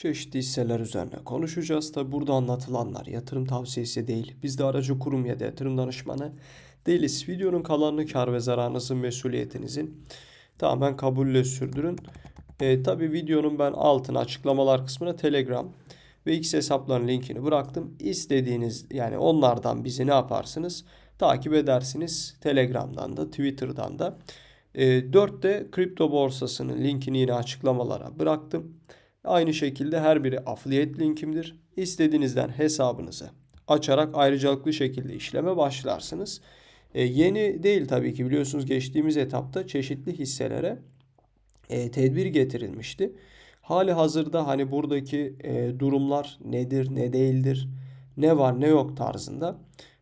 Çeşitli hisseler üzerine konuşacağız. Tabi burada anlatılanlar yatırım tavsiyesi değil. Biz de aracı kurum ya da yatırım danışmanı değiliz. Videonun kalanını kar ve zararınızın mesuliyetinizin tamamen kabulle sürdürün. E, tabi videonun ben altına açıklamalar kısmına Telegram ve X hesaplarının linkini bıraktım. İstediğiniz yani onlardan bizi ne yaparsınız? Takip edersiniz. Telegram'dan da Twitter'dan da. E, 4 de kripto borsasının linkini yine açıklamalara bıraktım. Aynı şekilde her biri affiliate linkimdir. İstediğinizden hesabınızı açarak ayrıcalıklı şekilde işleme başlarsınız. E, yeni değil tabii ki biliyorsunuz geçtiğimiz etapta çeşitli hisselere e, tedbir getirilmişti. Hali hazırda hani buradaki e, durumlar nedir ne değildir ne var ne yok tarzında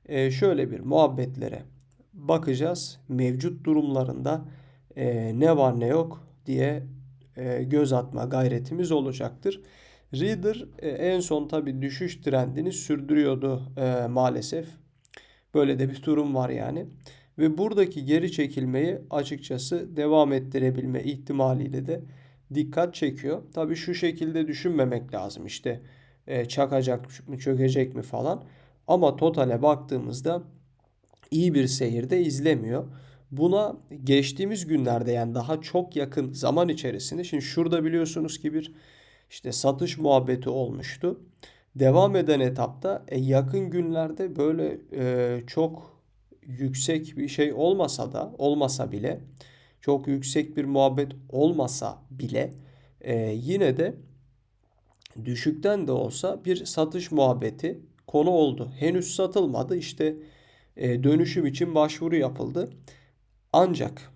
e, şöyle bir muhabbetlere bakacağız. Mevcut durumlarında e, ne var ne yok diye e, göz atma gayretimiz olacaktır. Reader e, en son tabi düşüş trendini sürdürüyordu e, maalesef. Böyle de bir durum var yani. Ve buradaki geri çekilmeyi açıkçası devam ettirebilme ihtimaliyle de dikkat çekiyor. Tabi şu şekilde düşünmemek lazım işte çakacak mı çökecek mi falan. Ama totale baktığımızda iyi bir seyirde izlemiyor. Buna geçtiğimiz günlerde yani daha çok yakın zaman içerisinde şimdi şurada biliyorsunuz ki bir işte satış muhabbeti olmuştu. Devam eden etapta e, yakın günlerde böyle e, çok yüksek bir şey olmasa da olmasa bile çok yüksek bir muhabbet olmasa bile e, yine de düşükten de olsa bir satış muhabbeti konu oldu. Henüz satılmadı işte e, dönüşüm için başvuru yapıldı. Ancak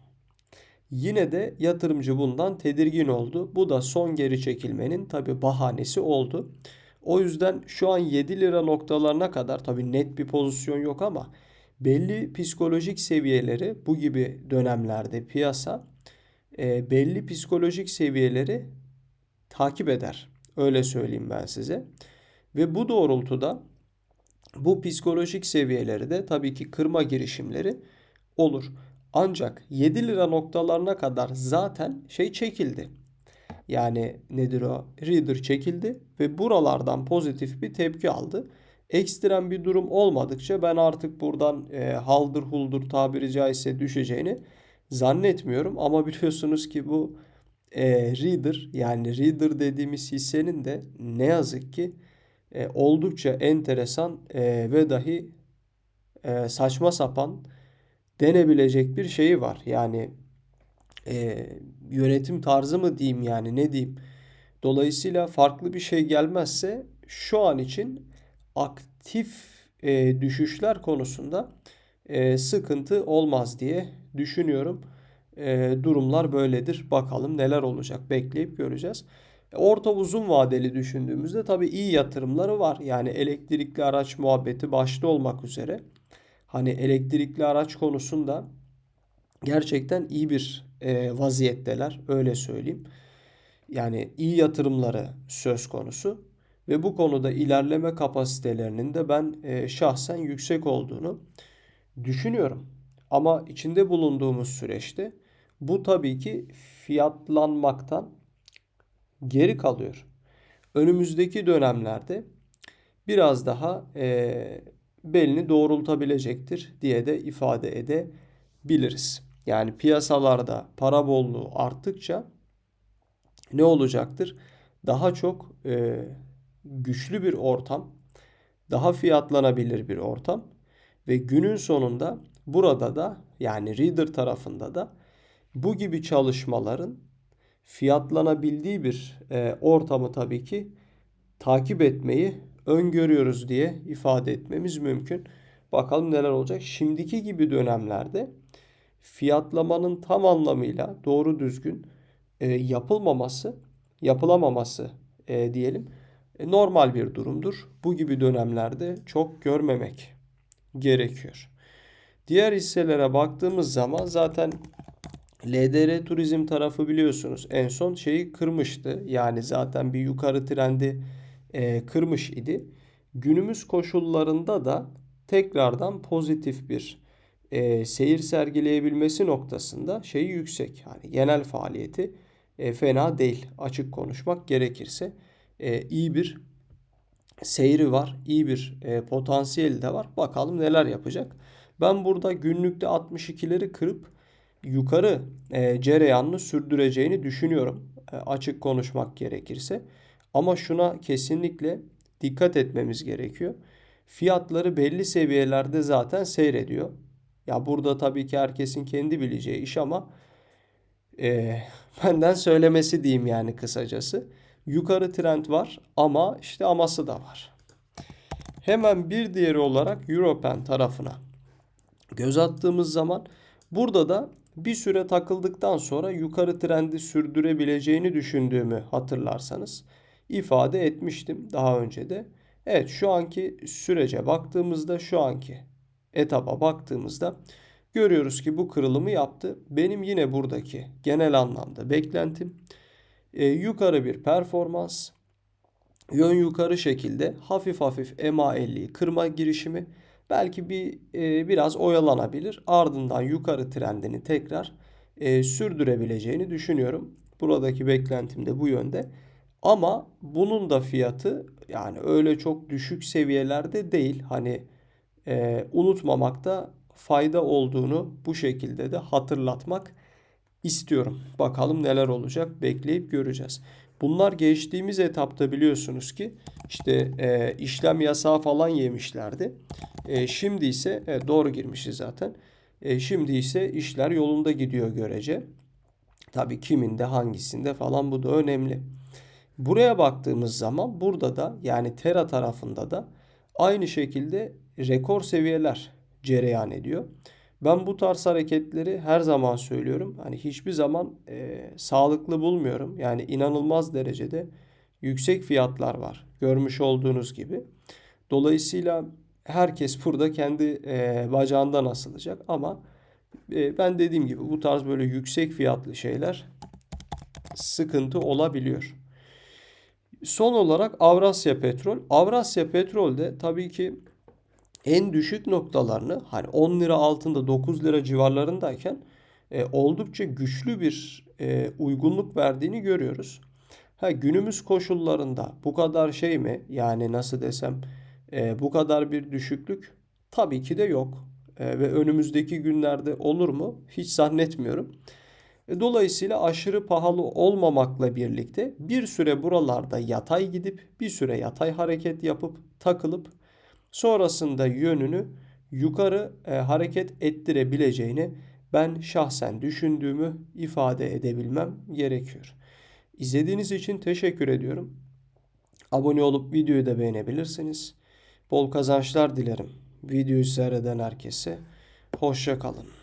yine de yatırımcı bundan tedirgin oldu. Bu da son geri çekilmenin tabi bahanesi oldu. O yüzden şu an 7 lira noktalarına kadar tabi net bir pozisyon yok ama belli psikolojik seviyeleri bu gibi dönemlerde piyasa e, belli psikolojik seviyeleri takip eder. Öyle söyleyeyim ben size. Ve bu doğrultuda bu psikolojik seviyeleri de tabii ki kırma girişimleri olur. Ancak 7 lira noktalarına kadar zaten şey çekildi. Yani nedir o? Reader çekildi ve buralardan pozitif bir tepki aldı. Ekstrem bir durum olmadıkça ben artık buradan e, haldır huldur tabiri caizse düşeceğini zannetmiyorum. Ama biliyorsunuz ki bu e, Reader yani Reader dediğimiz hissenin de ne yazık ki e, oldukça enteresan e, ve dahi e, saçma sapan denebilecek bir şeyi var. Yani e, yönetim tarzı mı diyeyim yani ne diyeyim. Dolayısıyla farklı bir şey gelmezse şu an için aktif e, düşüşler konusunda e, sıkıntı olmaz diye düşünüyorum. E, durumlar böyledir. Bakalım neler olacak bekleyip göreceğiz. Orta uzun vadeli düşündüğümüzde tabii iyi yatırımları var. Yani elektrikli araç muhabbeti başta olmak üzere. Hani elektrikli araç konusunda gerçekten iyi bir e, vaziyetteler öyle söyleyeyim. Yani iyi yatırımları söz konusu ve bu konuda ilerleme kapasitelerinin de ben e, şahsen yüksek olduğunu düşünüyorum. Ama içinde bulunduğumuz süreçte bu tabii ki fiyatlanmaktan geri kalıyor. Önümüzdeki dönemlerde biraz daha e, belini doğrultabilecektir diye de ifade edebiliriz. Yani piyasalarda para bolluğu arttıkça ne olacaktır? Daha çok e, güçlü bir ortam, daha fiyatlanabilir bir ortam ve günün sonunda burada da yani reader tarafında da bu gibi çalışmaların fiyatlanabildiği bir e, ortamı tabii ki takip etmeyi öngörüyoruz diye ifade etmemiz mümkün. Bakalım neler olacak. Şimdiki gibi dönemlerde fiyatlamanın tam anlamıyla doğru düzgün e, yapılmaması, yapılamaması e, diyelim e, normal bir durumdur. Bu gibi dönemlerde çok görmemek gerekiyor. Diğer hisselere baktığımız zaman zaten LDR turizm tarafı biliyorsunuz en son şeyi kırmıştı. Yani zaten bir yukarı trendi e, kırmış idi. Günümüz koşullarında da tekrardan pozitif bir e, seyir sergileyebilmesi noktasında şeyi yüksek. Yani genel faaliyeti e, fena değil açık konuşmak gerekirse. e, iyi bir seyri var. iyi bir e, potansiyeli de var. Bakalım neler yapacak. Ben burada günlükte 62'leri kırıp yukarı e, cereyanını sürdüreceğini düşünüyorum. E, açık konuşmak gerekirse. Ama şuna kesinlikle dikkat etmemiz gerekiyor. Fiyatları belli seviyelerde zaten seyrediyor. Ya burada tabii ki herkesin kendi bileceği iş ama e, benden söylemesi diyeyim yani kısacası. Yukarı trend var ama işte aması da var. Hemen bir diğeri olarak Europen tarafına göz attığımız zaman burada da bir süre takıldıktan sonra yukarı trendi sürdürebileceğini düşündüğümü hatırlarsanız ifade etmiştim daha önce de. Evet şu anki sürece baktığımızda şu anki etapa baktığımızda görüyoruz ki bu kırılımı yaptı. Benim yine buradaki genel anlamda beklentim e, yukarı bir performans yön yukarı şekilde hafif hafif MA50'yi kırma girişimi belki bir e, biraz oyalanabilir. Ardından yukarı trendini tekrar e, sürdürebileceğini düşünüyorum. Buradaki beklentim de bu yönde. Ama bunun da fiyatı yani öyle çok düşük seviyelerde değil. Hani e, unutmamakta fayda olduğunu bu şekilde de hatırlatmak istiyorum. Bakalım neler olacak bekleyip göreceğiz. Bunlar geçtiğimiz etapta biliyorsunuz ki işte e, işlem yasağı falan yemişlerdi. E, şimdi ise e, doğru girmişiz zaten. E, şimdi ise işler yolunda gidiyor görece. Tabii kiminde hangisinde falan bu da önemli. Buraya baktığımız zaman burada da yani Tera tarafında da aynı şekilde rekor seviyeler cereyan ediyor. Ben bu tarz hareketleri her zaman söylüyorum. Hani hiçbir zaman e, sağlıklı bulmuyorum. Yani inanılmaz derecede yüksek fiyatlar var. Görmüş olduğunuz gibi. Dolayısıyla herkes burada kendi e, bacağından asılacak ama e, ben dediğim gibi bu tarz böyle yüksek fiyatlı şeyler sıkıntı olabiliyor. Son olarak Avrasya Petrol. Avrasya Petrol'de tabii ki en düşük noktalarını hani 10 lira altında 9 lira civarlarındayken e, oldukça güçlü bir e, uygunluk verdiğini görüyoruz. Ha, günümüz koşullarında bu kadar şey mi? Yani nasıl desem e, bu kadar bir düşüklük tabii ki de yok. E, ve önümüzdeki günlerde olur mu? Hiç zannetmiyorum. E, dolayısıyla aşırı pahalı olmamakla birlikte bir süre buralarda yatay gidip bir süre yatay hareket yapıp takılıp sonrasında yönünü yukarı e, hareket ettirebileceğini ben şahsen düşündüğümü ifade edebilmem gerekiyor. İzlediğiniz için teşekkür ediyorum. Abone olup videoyu da beğenebilirsiniz. Bol kazançlar dilerim. Videoyu seyreden herkese hoşça kalın.